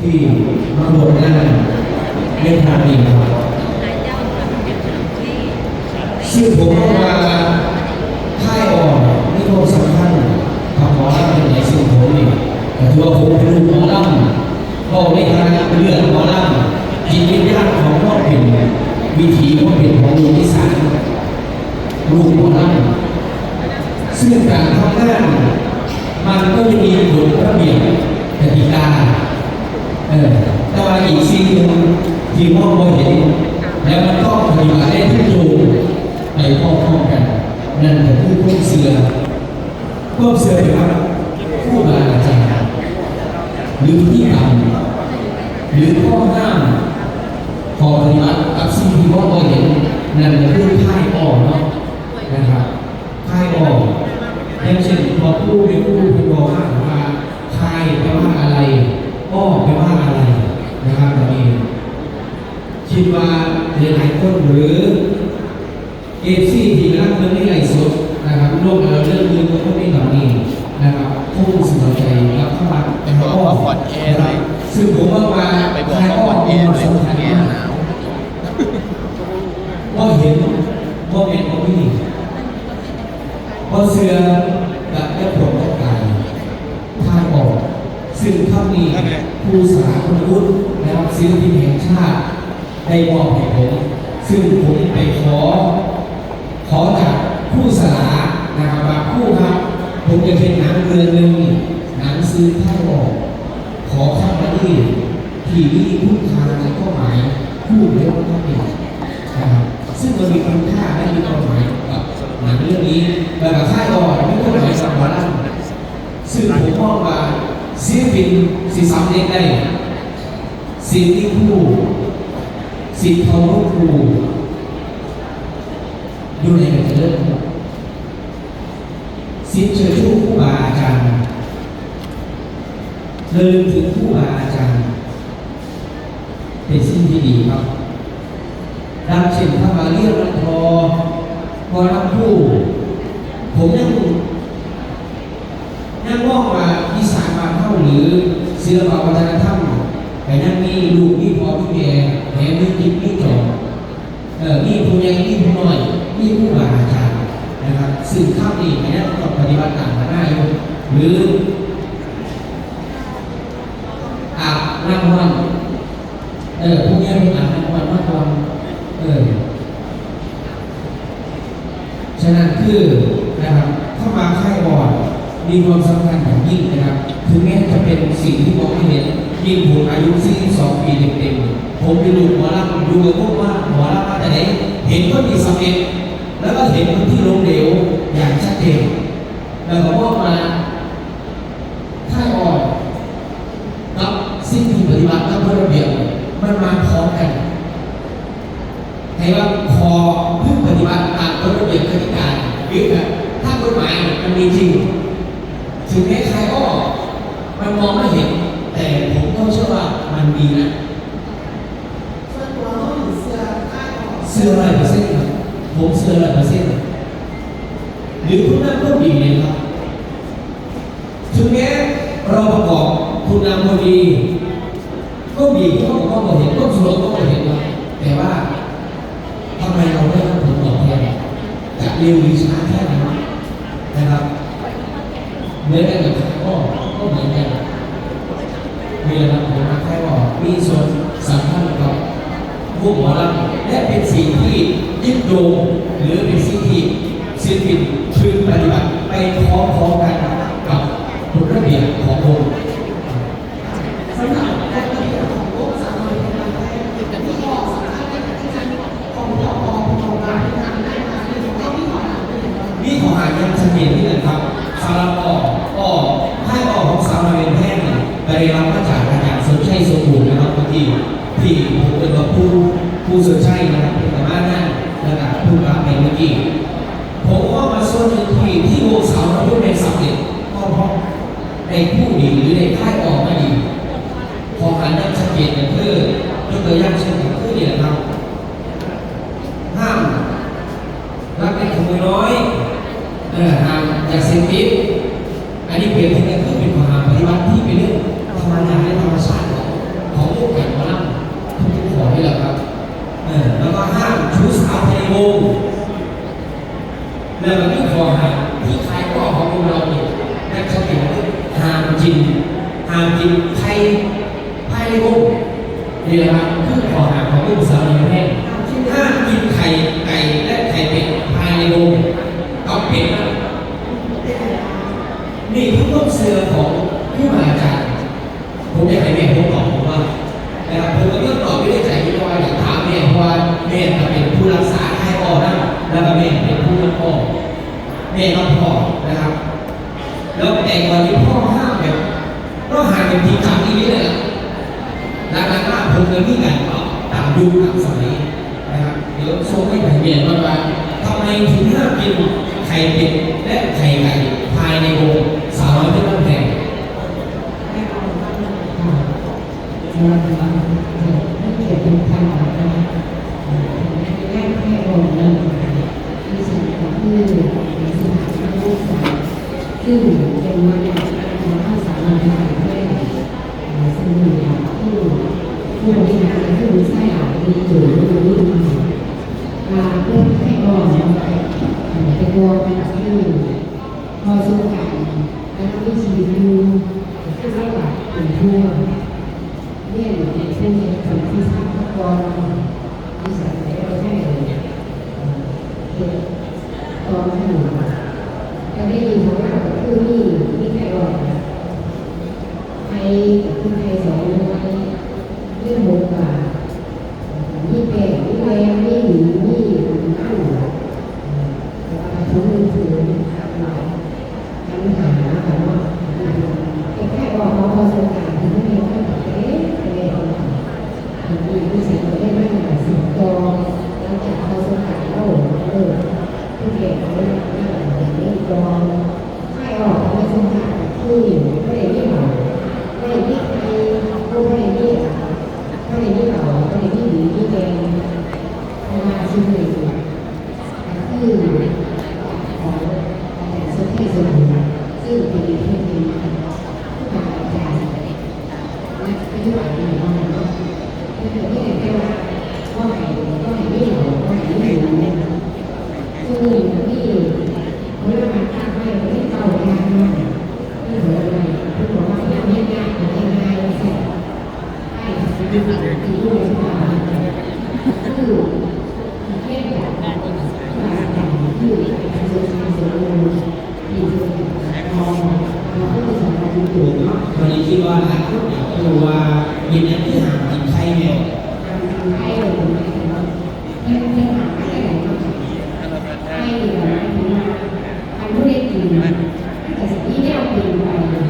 ที่มาบวชนั่นในทางนี้ครับซึ่งผมเอามาค่ายอ่อนนี่ก็สำคัญพระหมอลำเป็นไหนซึ่งผมนี่แต่ถือว่าผมเป็นลูกหมอลำก็ในทางเลือดหมอลำจิตวิญญาณของพ่อเป็นวิถีพ่อเป็นของลูกอีสานลูกหมอลำซึ่งการทำงานมันก็จะมีกฎระเบียบกติกา เออแต่ว่าอีกสิ่งหนึ่งที่มองไม่เห็น แล้วมันต้องปฏิบัติได้ทุกโยงไปพร้อมๆกัน นั่นคือพวกเสือพวกเสือครับผู้บาอาจารย์หรือที่ทำหรือข้อห้ามพอปฏิบัติกับสิ่งที่มองไม่เห็น นั่นก็คือท่ายอ่อนเนาะนะครับ คายออกอย่างเช่นพอพูดไปพูดคุณบอกว่าว่าคายแปลว่าอะไรอ้อแปลว่าอะไรนะครับแบบนี้คิด ว่าหลายๆคนหรือเอฟซีที่รักเรื่องนี้ไหลฟ์สดนะครับโลกเราเรื่องมือก็ไม่แบบนี้นะครับผู้สนใจรับเข้ามาไปบอกว่าขวัญแอร์หน่อยซึ่งผมว่ามาไปบอกคายว่าอ้อขวัญแอมีร์ความหน่อยสำคัญแอร์มากหนาวว่าเห็นว่าเป็นว่ามีว่าเสือกับแม่ผมและกายท่านออกซึ่งท่านนี้ครูสาคุณวุฒินะครับศิลปินแห่งชาติ ได้มอบให้ผม ซึ่งผมไปขอ ขอจากผู้สลานะครับว่าผู้ครับ ผมจะเป็นหนังเรื่องหนึ่งหนังซื้อท่านออกขอข้ามาที่ที่นี่พูดทางและก็หมายพูดเรื่องท่านเองนะครับซึ่งมันมีคุณค่าและมีความหมายกับหนังเรื่องนี้แล้วก็ค่ายอ่อนไม่ต้องหมายสัมพันธ์ซึ่งผมมองว่าศิลปินสิสำเร็จได้สิ่งที่ผู้ สิ่งเคารพครูอยู่ในกันเลิศสิ่งเชิญชูผู้บาอาจารย์เดินถึงผู้บาอาจารย์ เป็นสิ่งที่ดีครับดังเช่นพระบาเรียนรัทอพอรับผู้ ผมยังยังมองว่าอีสานบานเท่าหรือศิลปวัฒนธรรมไปนั่นมีลูกมีพ่อมีแม่แถมมีจิตมีจอบเอ่อมีผู้ใหญ่มีผู้น้อยมีผู้บาอาจารย์นะครับซึ่งข้ามนี้ไปนั่นต้องปฏิบัติตามมาได้อยู่ห รืออาบน้ำมันเออพวกนี้เป็นอาบน้ำมันมากกว่าเออฉะนั้นคือนะครับเข้ามาค่ายบอดมีความสำคัญอย่างยิ่งนะครับ ถึงแม้จะเป็นสิ่งที่มองไม่เห็นยิ่งผมอายุ42ปีเต็มๆผมไปดูหมอลำดูกับพวกว่าหมอลำมาแต่ไหนเห็นคนที่สำเร็จแล้วก็เห็นคนที่ล้มเหลวอย่างชัดเจนแล้วก็มองมาค่ายบอร์ด กับสิ่งที่ปฏิบัติตามระเบียบมันมาพร้อมกันให้ว่าพอเพิ่งปฏิบัติตามกฎระเบียบกติกาหรือแบบถ้ากฎหมายมันมีจริง ถึงแม้ใครอ้อ มองไม่เห็น แต่ผมก็เชื่อว่ามันมีนะเสื้อร้อยเปอร์เซ็นต์ครับผมเสื้อร้อยเปอร์เซ็นต์หรือคุณนั่นก็ดีเลยครับถึงแม้เราประกอบคุณงามความดีก็มีก็ก็บ่เห็นก็สุรก็บ่เห็นนะแต่ว่าทำไมเราได้รับผลตอบแทนจากเร็วหรือช้าแค่ไหนนะครับเหมือนกันกับใครก็ก็เหมือนกัน มีอะไรครับผมใครบอกมีส่วนสำคัญกับผู้หมอลำและเป็นสิ่งที่ยึดโยงหรือเป็นสิ่งที่ศิลปินพึงปฏิบัติไปพร้อม ที่ผมเป็นว่าผู้ผู้สมชัยนะครับเป็นแต่ว่านั่นนะครับผู้รับในเมื่อกี้ผมว่ามาส่วนหนึ่งที่ที่วงสาวเราพูดในสำเร็จก็เพราะในผู้ดีหรือในค่ายออกมาดีพอการนั่งชัดเจนกันคือยกตัวอย่างเช่นอย่างคือนี่แหละครับห้ามรักเล็กขโมยน้อยเออห้ามยาเสพติดอันนี้เปรียบเทียบกันคือเป็นข้อหาปฏิบัติที่เป็นเรื่องธรรมดาและธรรมชาติของของโลกกัน แล้วก็ที่คอหาที่ขายข้อของเราเนี่ยนั่นเขาเป็นหามจินหามจินไทยไทยในวงนี่แหละครับคือขอหาของลูกสาวในแพทย์ห้ามกินไข่ไก่และไข่เป็ดภายในวงต้องเป็ดนะนี่คือต้นเสือของผู้มาอาจารย์ผมอยากให้แม่ผมตอบผมว่านะครับผมก็เลือกตอบไม่ได้ใจที่ว่าอยากถามแม่เพราะว่าแม่จะเป็นผู้รักษาให้พ่อ นะแล้วก็แม่เป็นผู้รับพ่อแม่รับพ่อนะครับ แล้วแต่วันนี้พ่อห้ามแบบก็หาเป็นทีจังนี้เลยนะหลังๆว่าผมเลยมีการตอตามยุคตามสมัยนะครับเดี๋ยวโชว์ให้ผมเห็นว่าว่าทำไมถึงห้ามกินไข่เป็ดและไข่ไก่ภายในวงสาวน้อยเพชรบ้านแพง ไม่เกี่ยวกับทางนะคะแรกแค่ลงเลยที่สิ่ง ที่ในสถานที่ศึกษาซึ่งเป็นมาจากการเข้าสารในประเทศซึ่งมีผู้ผู้บริหารผู้ใช้อามีอยู่ในนี้มาเพื่อให้ก่อนเป็นตัวที่พอสู้กันและวิธีดูที่ระหว่างเป็นทั่วเนี่ยอยู่ในช่วงนี้คนที่สร้างพระกรที่ใส่ในเราให้เลย ตอนที่หนูก็ได้ยินเขาว่าคือนี่นี่ใครบอกนะใครคือใครสอนไว้เรื่องบทบาทนี่แก่นี่แรงนี่หนีนี่นั่นแต่ทุกมือถือครับหลายปัญหาค่ะว่าแค่บอกเขาพอสงการที่ไม่มีก็เอ๊ะอะไรของมีผู้ชายคนได้ไม่หนาสิงโตแล้วจากพอสงการแล้วเออผู้เก่งเขาได้ไม่หนาสิงโตให้ออกมาสงการที่ไม่ได้ยี่ห้อไม่ได้ยี่ใครผู้ไม่ได้ยี่ไม่ได้ยี่ห้อไม่ได้ยี่หรือยี่แดงมาชิ้นหนึ่งคือของอาจารย์สุเทพสมุนซึ่งเป็นผู้ที่ผู้ทำอาจารย์ และอายุอายุของเราคือที่ไหนก็ว่าว่าไหนว่าไหนไม่หลงว่าไหนไม่หลงเนี่ยซึ่งที่เมื่อมาตั้งไว้ไม่เก่าทางนะที่หัวอะไรที่บอกว่าไม่ไม่ยากไม่ง่ายเลยสิใช่ที่ที่ที่รู้สึกว่าคือเทียบกับการที่ที่การสื่อสารสื่อสารที่ที่มองเราก็จะสามารถอยู่ วันนี้คิดว่าหลายคนอยากรู้ว่าเย็นนี้ที่หากินไข่แมวให้เราให้ให้หาอะไรก็ให้เรา